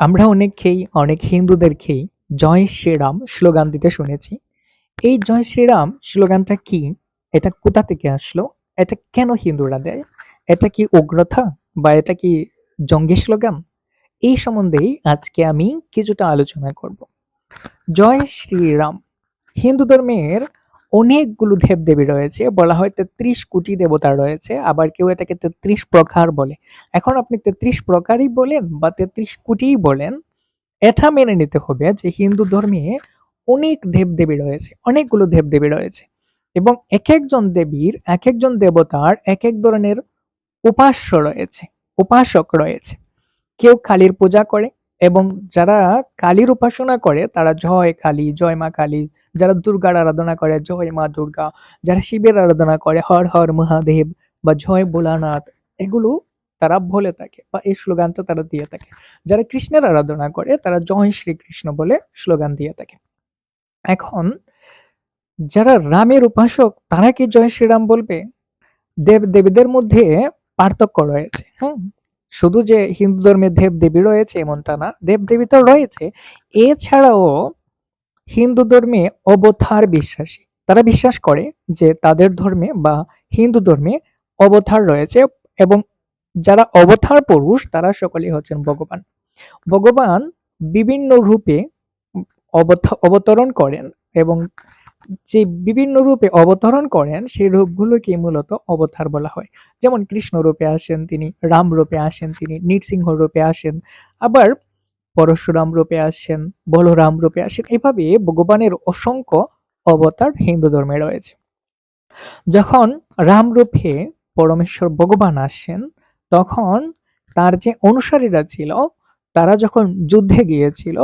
আমরা অনেককেই অনেক হিন্দুদেরকেই জয় শ্রীরাম স্লোগান দিতে শুনেছি। এই জয় শ্রীরাম স্লোগানটা কি? এটা কোথা থেকে আসলো? এটা কেন হিন্দুরা দেয়? এটা কি উগ্রতা বা এটা কি জঙ্গি স্লোগান? এই সম্বন্ধেই আজকে আমি কিছুটা আলোচনা করব। জয় শ্রীরাম হিন্দু ধর্মের অনেকগুলো দেবদেবী রয়েছে, বলা হয় তেত্রিশ কোটি দেবতা রয়েছে, আবার কেউ এটাকে তেত্রিশ প্রকার বলে। এখন আপনি তেত্রিশ প্রকারই বলেন বা তেত্রিশ কোটিই বলেন, এটা মেনে নিতে হবে যে হিন্দু ধর্মে অনেক দেবদেবী রয়েছে, অনেকগুলো দেবদেবী রয়েছে। এবং এক একজন দেবীর, এক একজন দেবতার এক এক ধরনের উপাস্য রয়েছে, উপাসক রয়েছে। কেউ কালীর পূজা করে এবং যারা কালীর উপাসনা করে, তারা জয় কালী, জয় মা কালী। যারা দুর্গার আরাধনা করে, জয় মা দুর্গা। যারা শিবের আরাধনা করে, হর হর মহাদেব বা জয় ভোলানাথ, এগুলো তারা বলে থাকে বা এই স্লোগানটা তারা দিয়ে থাকে। যারা কৃষ্ণের আরাধনা করে, তারা জয় শ্রীকৃষ্ণ বলে স্লোগান দিয়ে থাকে। এখন যারা রামের উপাসক, তারা কি জয় শ্রীরাম বলবে? দেব দেবীদের মধ্যে পার্থক্য রয়েছে। হ্যাঁ শুধু যে হিন্দু ধর্মে দেব দেবী রয়েছে এমনটা না দেব দেবী তো রয়েছে। এছাড়াও হিন্দু ধর্মে অবতার বিশ্বাসী। তারা বিশ্বাস করে যে তাদের ধর্মে বা হিন্দু ধর্মে অবতার রয়েছে এবং যারা অবতার পুরুষ, তারা সকলেই হচ্ছেন ভগবান। ভগবান বিভিন্ন রূপে অবতা- অবতরণ করেন এবং যে বিভিন্ন রূপে অবতরণ করেন, সেই রূপগুলোকে মূলত অবতার বলা হয়। যেমন কৃষ্ণ রূপে আসেন তিনি, রাম রূপে আসেন তিনি, নৃসিংহ রূপে আসেন, আবার পরশুরাম রূপে আসেন, বলরাম রূপে আসেন। এভাবে ভগবানের অসংখ্য অবতার হিন্দু ধর্মে রয়েছে। যখন রাম রূপে পরমেশ্বর ভগবান আসেন, তখন তার যে অনুসারীরা ছিল, তারা যখন যুদ্ধে গিয়েছিল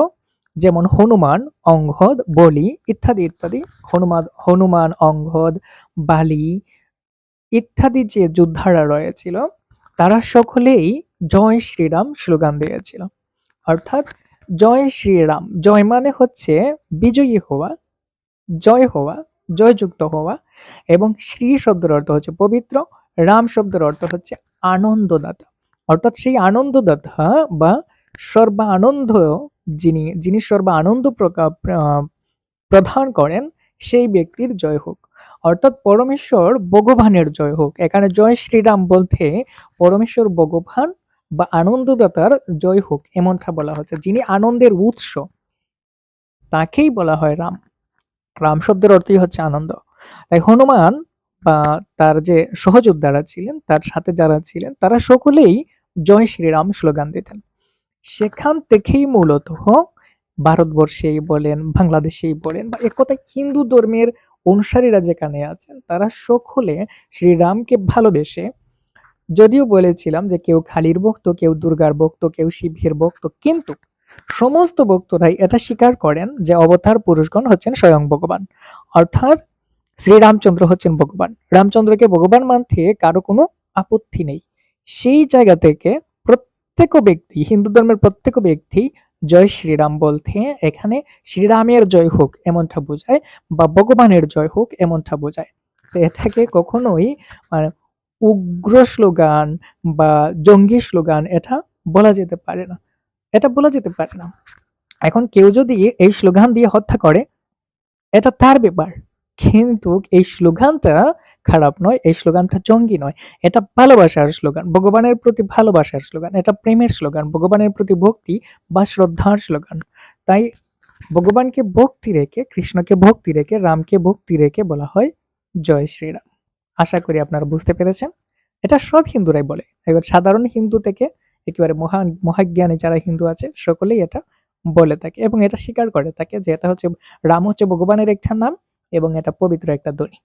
যেমন হনুমান, অঙ্গদ, বলি ইত্যাদি ইত্যাদি। হনুমান হনুমান, অঙ্গদ, বালি ইত্যাদি যে যোদ্ধারা রয়েছিল, তারা সকলেই জয় শ্রীরাম স্লোগান দিয়েছিল। অর্থাৎ জয় শ্রীরাম, জয় মানে হচ্ছে বিজয়ী হওয়া, জয় হওয়া, জয়যুক্ত হওয়া এবং শ্রী শব্দের অর্থ হচ্ছে পবিত্র, রাম শব্দের অর্থ হচ্ছে আনন্দদাতা। অর্থাৎ সেই আনন্দদাতা বা সর্ব আনন্দ যিনি যিনি সর্ব আনন্দ প্রদান করেন, সেই ব্যক্তির জয় হোক। অর্থাৎ পরমেশ্বর ভগবানের জয় হোক। এখানে জয় শ্রীরাম বলতে পরমেশ্বর ভগবান বা আনন্দদাতার জয় হোক, এমনটা বলা হচ্ছে। যিনি আনন্দের উৎস, তাকেই বলা হয় রাম। রাম শব্দের অর্থই হচ্ছে আনন্দ। তাই হনুমান বা তার যে সহযোদ্ধারা ছিলেন, তার সাথে যারা ছিলেন, তারা সকলেই জয় শ্রীরাম স্লোগান দিতেন। সেখান থেকেই মূলত ভারতবর্ষেই বলেন, বাংলাদেশেই বলেন, বা এক কথায় হিন্দু ধর্মের অনুসারীরা যেখানে আছেন, তারা সকলে শ্রীরামকে ভালোবেসে, যদিও বলেছিলাম যে কেউ খালির ভক্ত, কেউ দুর্গার ভক্ত, কেউ শিবের ভক্ত, কিন্তু সমস্ত ভক্তরাই এটা স্বীকার করেন যে অবতার পুরুষগণ হচ্ছেন স্বয়ং ভগবান। অর্থাৎ শ্রীরামচন্দ্র হচ্ছেন ভগবান। রামচন্দ্রকে ভগবান মানতে কারও কোনো আপত্তি নেই। সেই জায়গা থেকে প্রত্যেক ব্যক্তি, হিন্দু ধর্মের প্রত্যেক ব্যক্তি জয় শ্রীরাম বলতে এখানে শ্রীরামের জয় হোক এমনটা বোঝায় বা ভগবানের জয় হোক এমনটা বোঝায়। তো এটাকে কখনোই মানে উগ্র স্লোগান বা জঙ্গি স্লোগান এটা বলা যেতে পারে না। এটা বলা যেতে পারে না। এখন কেউ যদি এই স্লোগান দিয়ে হত্যা করে, এটা তার ব্যাপার। কিন্তু এই স্লোগানটা খারাপ নয়, এই স্লোগানটা জঙ্গি নয়। এটা ভালোবাসার স্লোগান, ভগবানের প্রতি ভালোবাসার স্লোগান, এটা প্রেমের স্লোগান, ভগবানের প্রতি ভক্তি বা শ্রদ্ধার স্লোগান। তাই ভগবানকে ভক্তি রেখে, কৃষ্ণকে ভক্তি রেখে, রামকে ভক্তি রেখে বলা হয় জয় শ্রীরাম। আশা করি আপনারা বুঝতে পেরেছেন। এটা সব হিন্দুরাই বলে। এবার সাধারণ হিন্দু থেকে একেবারে মহান, মহাজ্ঞানী যারা হিন্দু আছে, সকলেই এটা বলে থাকে এবং এটা স্বীকার করে থাকে যে এটা হচ্ছে, রাম হচ্ছে ভগবানের একটা নাম এবং এটা পবিত্র একটা ধ্বনি।